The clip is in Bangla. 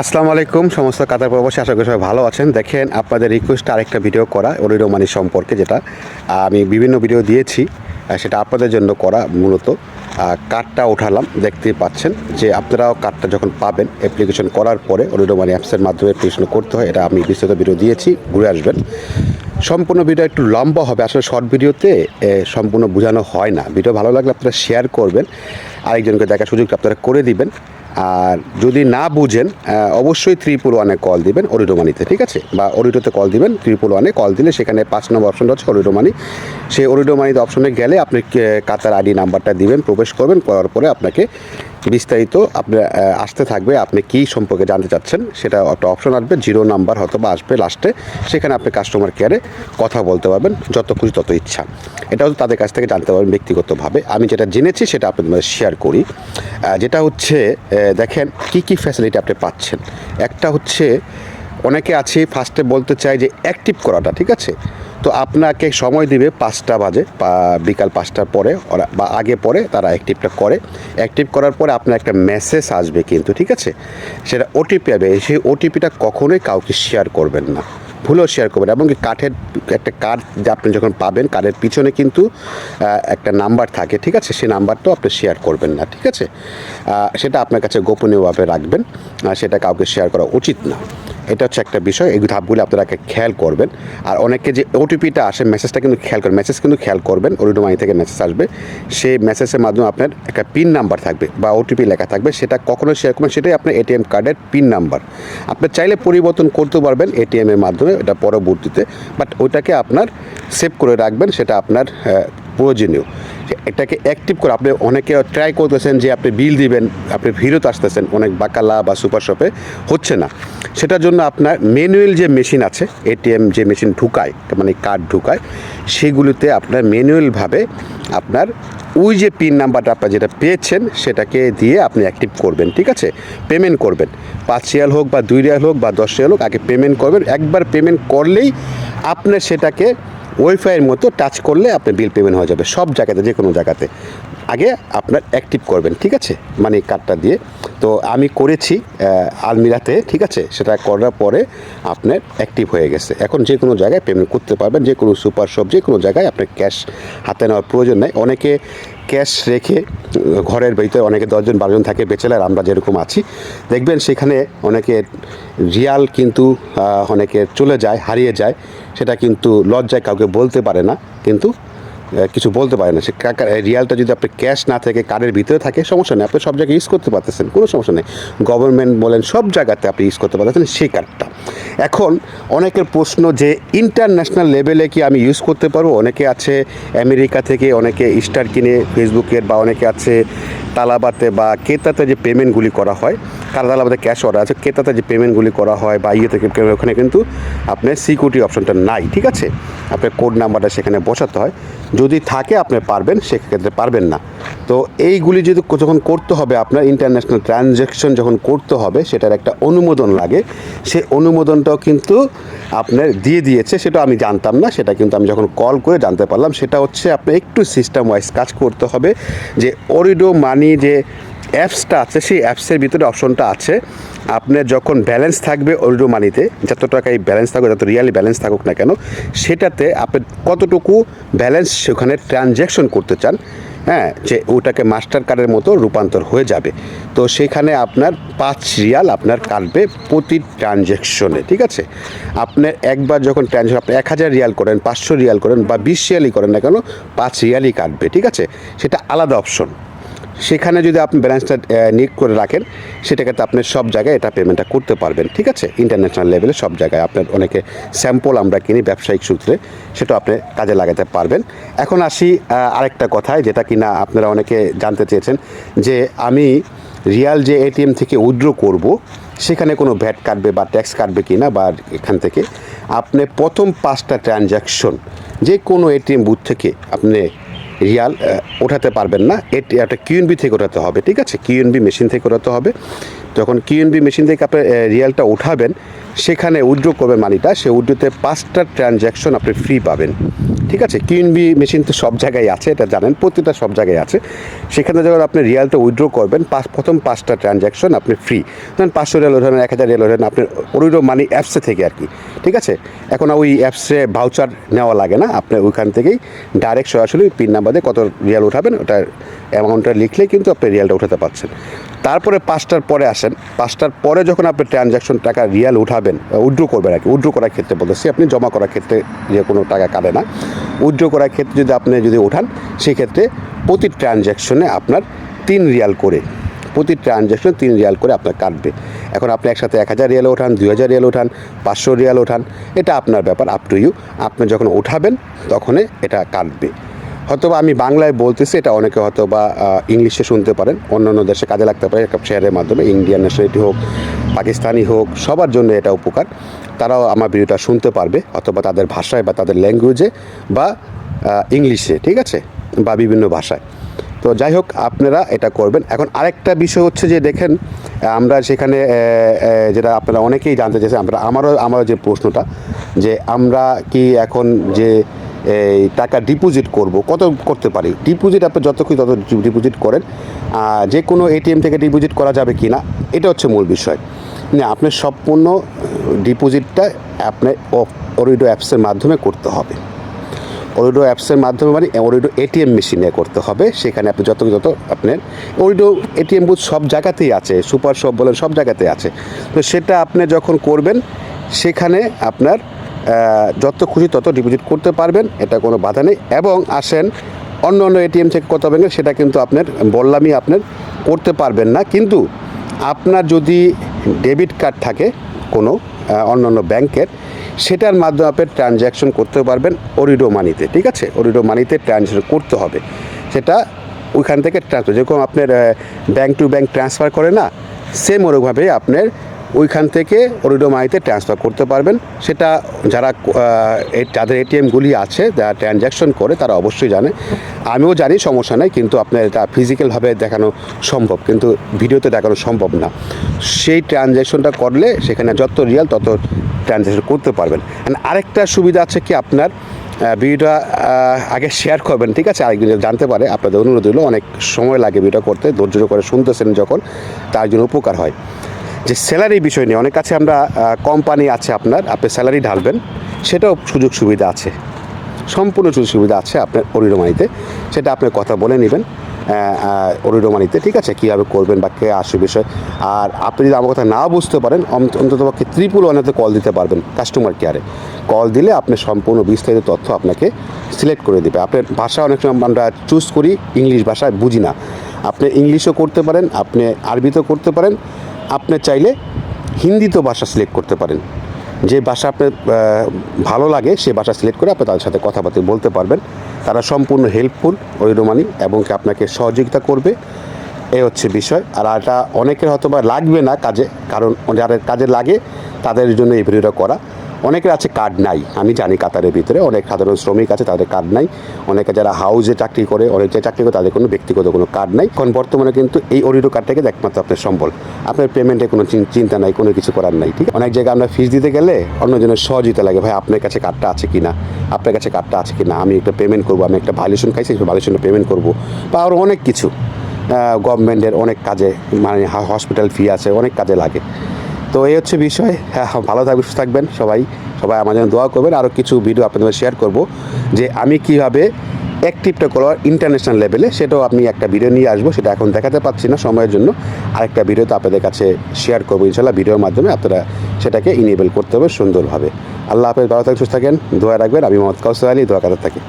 আসসালামু আলাইকুম, সমস্ত কাতার প্রবাসী, আশা করি সবাই ভালো আছেন। দেখেন, আপনাদের রিকোয়েস্ট আরেকটা ভিডিও করা অরিডো মানি সম্পর্কে যেটা আমি বিভিন্ন ভিডিও দিয়েছি সেটা আপনাদের জন্য করা মূলত। কার্ডটা ওঠালাম দেখতে পাচ্ছেন যে আপনারাও কার্ডটা যখন পাবেন অ্যাপ্লিকেশন করার পরে অরিডো মানি অ্যাপসের মাধ্যমে অ্যাপ্লিকেশন করতে হয়, এটা আমি বিস্তারিত ভিডিও দিয়েছি, ঘুরে আসবেন। সম্পূর্ণ ভিডিও একটু লম্বা হবে, আসলে শর্ট ভিডিওতে সম্পূর্ণ বোঝানো হয় না। ভিডিও ভালো লাগলে আপনারা শেয়ার করবেন, আরেকজনকে দেখার সুযোগটা আপনারা করে দিবেন। আর যদি না বুঝেন অবশ্যই ত্রিপুল ওয়ানে কল দিবেন অরিডো মানিতে ঠিক আছে? বা অরিডোতে কল দিবেন, ত্রিপুল ওয়ানে কল দিলে সেখানে পাঁচ নম্বর অপশনটা হচ্ছে অরিডো মানি সেই অরিডো মানিতে অপশনে গেলে আপনি কাতার আইডি নাম্বারটা দিবেন, প্রবেশ করবেন, করার পরে আপনাকে বিস্তারিত আপনার আহ, আসতে থাকবে আপনি কী সম্পর্কে জানতে চাচ্ছেন সেটা একটা অপশন আসবে জিরো নাম্বার হয়তো বা আসবে লাস্টে সেখানে আপনি কাস্টমার কেয়ারে কথা বলতে পারবেন যত খুশি তত ইচ্ছা। এটাও তাদের কাছ থেকে জানতে পারবেন ব্যক্তিগতভাবে। আমি যেটা জেনেছি সেটা আপনাদের শেয়ার করি। যেটা হচ্ছে দেখেন কি কি ফ্যাসিলিটি আপনি পাচ্ছেন। একটা হচ্ছে অনেকে আছে ফার্স্টে বলতে চাই যে অ্যাক্টিভ করাটা ঠিক আছে? তো আপনাকে সময় দিবে পাঁচটা বাজে বিকাল পাঁচটার পরে বা আগে পরে তারা অ্যাক্টিভটা করে। অ্যাক্টিভ করার পরে আপনার একটা মেসেজ আসবে কিন্তু, ঠিক আছে? সেটা ওটিপি আসবে। সেই ওটিপিটা কখনোই কাউকে শেয়ার করবেন না। ভুলেও শেয়ার করবেন এমনকি কাঠের একটা কার্ড যে আপনি যখন পাবেন কার্ডের পিছনে কিন্তু একটা নাম্বার থাকে, ঠিক আছে? সেই নাম্বারটাও আপনি শেয়ার করবেন না, ঠিক আছে? সেটা আপনার কাছে গোপনীয়ভাবে রাখবেন। সেটা কাউকে শেয়ার করা উচিত না। এটা হচ্ছে একটা বিষয়, এই ধাপগুলো আপনারা খেয়াল করবেন। আর অনেকে যে ওটিপিটা আসে মেসেজটা কিন্তু খেয়াল করবেন মেসেজ কিন্তু খেয়াল করবেন অরিডো মানি থেকে মেসেজ আসবে। সেই মেসেজের মাধ্যমে আপনার একটা পিন নাম্বার থাকবে বা ওটিপি লেখা থাকবে, সেটা কখনো শেয়ার করবেন সেটাই আপনার এটিএম কার্ডের পিন নাম্বার আপনি চাইলে পরিবর্তন করতে পারবেন এটিএমের মাধ্যমে, এটা পরবর্তীতে বাট ওইটাকে আপনার সেভ করে রাখবেন, সেটা আপনার প্রয়োজনীয়। এটাকে অ্যাক্টিভ করে আপনি অনেকে ট্রাই করতেছেন যে আপনি বিল দিবেন, আপনি ফেরত আসতেছেন, অনেক বাকালা বা সুপার শপে হচ্ছে না। সেটার জন্য আপনার ম্যানুয়াল যে মেশিন আছে এটিএম যে মেশিন ঢুকায় মানে কার্ড ঢুকায়, সেগুলিতে আপনার ম্যানুয়ালভাবে আপনার ওই যে পিন নাম্বারটা আপনার যেটা পেয়েছেন, সেটাকে দিয়ে আপনি অ্যাক্টিভ করবেন, ঠিক আছে? পেমেন্ট করবেন। পাঁচ রিয়াল হোক বা দুই রিয়াল হোক বা দশ রিয়াল হোক, আগে পেমেন্ট করবেন। একবার পেমেন্ট করলেই আপনার সেটাকে ওয়াইফাইয়ের মতো টাচ করলে আপনার বিল পেমেন্ট হয়ে যাবে সব জায়গাতে যে কোনো জায়গাতে। আগে আপনার অ্যাক্টিভ করবেন, ঠিক আছে? মানে কার্ডটা দিয়ে। তো আমি করেছি আলমিরাতে, ঠিক আছে? সেটা করার পরে আপনার অ্যাক্টিভ হয়ে গেছে। এখন যে কোনো জায়গায় পেমেন্ট করতে পারবেন যে কোনো সুপার শপ যে কোনো জায়গায় আপনার ক্যাশ হাতে নেওয়ার প্রয়োজন নেই। অনেকে ক্যাশ রেখে, ঘরের ভিতরে অনেকে দশজন বারোজন থাকে বেচেলার আমরা যেরকম আছি। দেখবেন সেখানে অনেকে রিয়াল কিন্তু অনেকে চলে যায়, হারিয়ে যায়। সেটা কিন্তু লজ্জায় কাউকে বলতে পারে না, কিন্তু কিছু বলতে পারে না। সে রিয়ালটা যদি আপনি ক্যাশ না থাকে কার্ডের ভিতরে থাকে, সমস্যা নেই। আপনি সব জায়গায় ইউজ করতে পারতেছেন, কোনো সমস্যা নেই। গভর্নমেন্ট বলেন, সব জায়গাতে আপনি ইউজ করতে পারতেছেন সেই কার্ডটা এখন অনেকের প্রশ্ন যে ইন্টারন্যাশনাল লেভেলে কি আমি ইউজ করতে পারব? অনেকে আছে আমেরিকা থেকে, অনেকে স্টার কিনে ফেসবুকের বা অনেকে আছে তালাবাতে বা কেতাতে যে পেমেন্টগুলি করা হয় কার তালাবাতে ক্যাশ অর্ডার আছে। ক্রেতাতে যে পেমেন্টগুলি করা হয় বা ইয়ে থেকে ওখানে কিন্তু আপনার সিকিউরিটি অপশনটা নাই, ঠিক আছে? আপনার কোড নাম্বারটা সেখানে বসাতে হয়। যদি থাকে, আপনি পারবেন, সেক্ষেত্রে পারবেন না। তো এইগুলি যদি যখন করতে হবে, আপনার ইন্টারন্যাশনাল ট্রানজ্যাকশন যখন করতে হবে, সেটার একটা অনুমোদন লাগে। সে অনুমোদনটাও কিন্তু আপনার দিয়ে দিয়েছে, সেটা আমি জানতাম না। সেটা কিন্তু আমি যখন কল করে জানতে পারলাম, সেটা হচ্ছে আপনার একটু সিস্টেম ওয়াইজ কাজ করতে হবে যে অরিডো মানি যে অ্যাপসটা আছে, সেই অ্যাপসের ভিতরে অপশনটা আছে। আপনার যখন ব্যালেন্স থাকবে অরিডো মানিতে যত টাকা এই ব্যালেন্স থাকুক, যত রিয়ালি ব্যালেন্স থাকুক না কেন, সেটাতে আপনি কতটুকু ব্যালেন্স সেখানে ট্রানজ্যাকশন করতে চান হ্যাঁ যে ওটাকে মাস্টার কার্ডের মতো রূপান্তর হয়ে যাবে। তো সেখানে আপনার পাঁচ রিয়াল আপনার কাটবে প্রতি ট্রানজ্যাকশনে ঠিক আছে? আপনার একবার যখন ট্রানজ্যাকশন আপনি এক হাজার রিয়াল করেন, পাঁচশো রিয়াল করেন বা বিশ রিয়ালই করেন না কেন, পাঁচ রিয়ালই কাটবে, ঠিক আছে? সেটা আলাদা অপশন সেখানে যদি আপনি ব্যালেন্সটা নিক করে রাখেন, সেটাকে তো আপনি সব জায়গায় এটা পেমেন্টটা করতে পারবেন, ঠিক আছে? ইন্টারন্যাশনাল লেভেলে সব জায়গায় আপনার অনেকে স্যাম্পল আমরা কিনি ব্যবসায়িক সূত্রে, সেটা আপনি কাজে লাগাতে পারবেন। এখন আসি আরেকটা কথায়, যেটা কিনা আপনারা অনেকে জানতে চেয়েছেন, যে আমি রিয়াল যে এটিএম থেকে উইথড্র করব, সেখানে কোনো ভ্যাট কাটবে বা ট্যাক্স কাটবে কি না বা এখান থেকে, আপনি প্রথম পাঁচটা ট্রানজ্যাকশন যে কোনো এটিএম বুথ থেকে আপনি রিয়াল ওঠাতে পারবেন না। এটি একটা কিউএনবি থেকে ওঠাতে হবে, ঠিক আছে? কিউএনবি মেশিন থেকে ওঠাতে হবে। যখন কিউএনবি মেশিন থেকে আপনি রিয়ালটা উঠাবেন সেখানে উইড্রো করবে মানিটা, সে উইড্রোতে পাঁচটা ট্রানজ্যাকশন আপনি ফ্রি পাবেন। ঠিক আছে কিউএনবি মেশিন তো সব জায়গায় আছে, এটা জানেন, প্রতিটা সব জায়গায় আছে। সেখানে যখন আপনি রিয়ালটা উইথড্র করবেন, পাঁচ, প্রথম পাঁচটা ট্রানজ্যাকশন আপনি ফ্রি ধরেন পাঁচশো রিয়াল ওঠান এক হাজার রিয়াল ওঠান আপনার ওইরো মানি অ্যাপসে থেকে আর কি, ঠিক আছে? এখন ওই অ্যাপসে ভাউচার নেওয়া লাগে না, আপনি ওইখান থেকেই ডাইরেক্ট সরাসরি পিন নাম্বার দিয়ে কত রিয়াল উঠাবেন ওটার অ্যামাউন্টটা লিখলে কিন্তু আপনি রিয়ালটা উঠাতে পারছেন। তারপরে পাঁচটার পরে আসেন, পাঁচটার পরে যখন আপনি ট্রানজ্যাকশন টাকা রিয়াল উঠাবেন উইড্রো করবেন আর কি উইড্রো করার ক্ষেত্রে বলতেছি, আপনি জমা করার ক্ষেত্রে যে কোনো টাকা কাটে না। উইড্রো করার ক্ষেত্রে যদি আপনি যদি ওঠান, সেক্ষেত্রে প্রতি ট্রানজ্যাকশনে আপনার তিন রিয়াল করে, প্রতি ট্রানজ্যাকশন তিন রিয়াল করে আপনার কাটবে। এখন আপনি একসাথে এক হাজার রিয়াল ওঠান, দুই হাজার রিয়াল ওঠান, পাঁচশো রিয়াল ওঠান, এটা আপনার ব্যাপার আপ টু ইউ আপনি যখন উঠাবেন তখনই এটা কাটবে। হয়তোবা আমি বাংলায় বলতেছি, এটা অনেকে হয়তো বা ইংলিশে শুনতে পারেন অন্য অন্য দেশে কাজে লাগতে পারে একটা শেয়ারের মাধ্যমে ইন্ডিয়ান ন্যাশনালিটি হোক, পাকিস্তানি হোক, সবার জন্য এটা উপকার। তারাও আমার ভিডিওটা শুনতে পারবে, অথবা তাদের ভাষায় বা তাদের ল্যাঙ্গুয়েজে বা ইংলিশে ঠিক আছে? বা বিভিন্ন ভাষায়। তো যাই হোক, আপনারা এটা করবেন। এখন আরেকটা বিষয় হচ্ছে যে দেখেন, আমরা সেখানে যেটা আপনারা অনেকেই জানতে চেয়েছেন, আমরা, আমারও আমারও যে প্রশ্নটা, যে আমরা কি এখন যে এই টাকা ডিপোজিট করব, কত করতে পারি? ডিপোজিট আপনি যত খুশি তত ডিপোজিট করেন যে কোনো এটিএম থেকে ডিপোজিট করা যাবে কি না এটা হচ্ছে মূল বিষয়। না, আপনার সম্পূর্ণ ডিপোজিটটা আপনার অরিডো অ্যাপসের মাধ্যমে করতে হবে। অরিডো অ্যাপসের মাধ্যমে মানে অরিডো এটিএম মেশিনে করতে হবে। সেখানে আপনি যত যত আপনার ওরিডো এটিএম বুথ সব জায়গাতেই আছে সুপার শপ বলেন সব জায়গাতেই আছে। তো সেটা আপনি যখন করবেন, সেখানে আপনার যত খুশি তত ডিপোজিট করতে পারবেন, এটা কোনো বাধা নেই। এবং আসেন, অন্য অন্য এটিএম থেকে কত পাবেন সেটা কিন্তু আপনার বললামই আপনার করতে পারবেন না। কিন্তু আপনার যদি ডেবিট কার্ড থাকে কোনো অন্য অন্য ব্যাংকের, সেটার মাধ্যমে আপনি ট্রানজ্যাকশন করতে পারবেন অরিডো মানিতে ঠিক আছে? অরিডো মানিতে ট্রানজ্যাকশন করতে হবে। সেটা ওইখান থেকে ট্রান্সফার যেরকম আপনার ব্যাংক টু ব্যাংক ট্রান্সফার করে না সেম ওরকমভাবে আপনার ওইখান থেকে অরিডো মানিতে ট্রান্সফার করতে পারবেন। সেটা যারা যাদের এটিএমগুলি আছে, যারা ট্রানজ্যাকশন করে, তারা অবশ্যই জানে। আমিও জানি, সমস্যা নেই, কিন্তু আপনার এটা ফিজিক্যালভাবে দেখানো সম্ভব, কিন্তু ভিডিওতে দেখানো সম্ভব না। সেই ট্রানজ্যাকশনটা করলে সেখানে যত রিয়াল, তত ট্রানজ্যাকশন করতে পারবেন। আরেকটা সুবিধা আছে কি আপনার ভিডিওটা আগে শেয়ার করবেন, ঠিক আছে? আরেকজন যেন জানতে পারে, আপনাদের অনুরোধ হলো অনেক সময় লাগে ভিডিও করতে, ধৈর্য করে শুনতেছেন যখন, তার জন্য উপকার হয়। যে স্যালারি বিষয় নিয়ে, অনেক কাছে আমরা কোম্পানি আছে আপনার, আপনি স্যালারি ঢালবেন, সেটাও সুযোগ সুবিধা আছে। সম্পূর্ণ সুযোগ সুবিধা আছে আপনার অরিডোমানিতে সেটা আপনি কথা বলে নেবেন অরিডোমানিতে ঠিক আছে? কীভাবে করবেন বা কে আসবে বিষয়, আর আপনি যদি আমার কথা না বুঝতে পারেন অন্ত- অন্ততপক্ষে ত্রিপুল ওয়ানেতে কল দিতে পারবেন কাস্টমার কেয়ারে কল দিলে আপনি সম্পূর্ণ বিস্তারিত তথ্য আপনাকে সিলেক্ট করে দেবে। আপনার ভাষা অনেক সময় আমরা চুজ করি, ইংলিশ ভাষায় বুঝি না। আপনি ইংলিশও করতে পারেন, আপনি আরবিতেও করতে পারেন আপনি চাইলে হিন্দিতেও ভাষা সিলেক্ট করতে পারেন। যে ভাষা আপনার ভালো লাগে, সে ভাষা সিলেক্ট করে আপনি তাদের সাথে কথাবার্তা বলতে পারবেন। তারা সম্পূর্ণ হেল্পফুল ওই রোমানি এবং আপনাকে সহযোগিতা করবে। এ হচ্ছে বিষয়। আর এটা অনেকের হয়তো বা লাগবে না কাজে, কারণ যাদের কাজে লাগে, তাদের জন্য এই ভিডিওটা করা। অনেকের আছে কার্ড নাই, আমি জানি কাতারের ভিতরে, অনেক সাধারণ শ্রমিক আছে, তাদের কার্ড নাই। অনেকে যারা হাউজে চাকরি করে, অনেক যে চাকরি করে, তাদের কোনো ব্যক্তিগত কোনো কার্ড নাই। কারণ বর্তমানে কিন্তু এই অরিডো কার্ডটাকে একমাত্র আপনার সম্বল। আপনার পেমেন্টে কোনো চিন- চিন্তা নাই, কোনো কিছু করার নাই, ঠিক অনেক জায়গায় আমরা ফিস দিতে গেলে অন্যজনের সহযোগিতা লাগে, ভাই, আপনার কাছে কার্ডটা আছে কি না আপনার কাছে কার্ডটা আছে কি না আমি একটা পেমেন্ট করব, আমি একটা ভাইলেশন খাইছি ভাইলেশনটা পেমেন্ট করব। বা আরও অনেক কিছু গভর্নমেন্টের অনেক কাজে মানে হসপিটাল ফি আছে, অনেক কাজে লাগে। তো এই হচ্ছে বিষয়। হ্যাঁ হ্যাঁ, ভালো থাকবেন সুস্থ থাকবেন সবাই। সবাই আমার জন্য দোয়া করবেন। আরও কিছু ভিডিও আপনাদের শেয়ার করব যে আমি কীভাবে অ্যাক্টিভটা করার ইন্টারন্যাশনাল লেভেলে সেটাও আমি একটা ভিডিও নিয়ে আসব। সেটা এখন দেখাতে পাচ্ছি না সময়ের জন্য। আরেকটা ভিডিও তো আপনাদের কাছে শেয়ার করব ইনশাল্লাহ ভিডিওর মাধ্যমে আপনারা সেটাকে ইনেবল করতে হবে সুন্দরভাবে। আল্লাহ হাফেজ ভালো থাকেন সুস্থ থাকেন। দোয়া রাখবেন। আমি মোহাম্মদ কাউসার আলী দোয়া কাতার থাকি।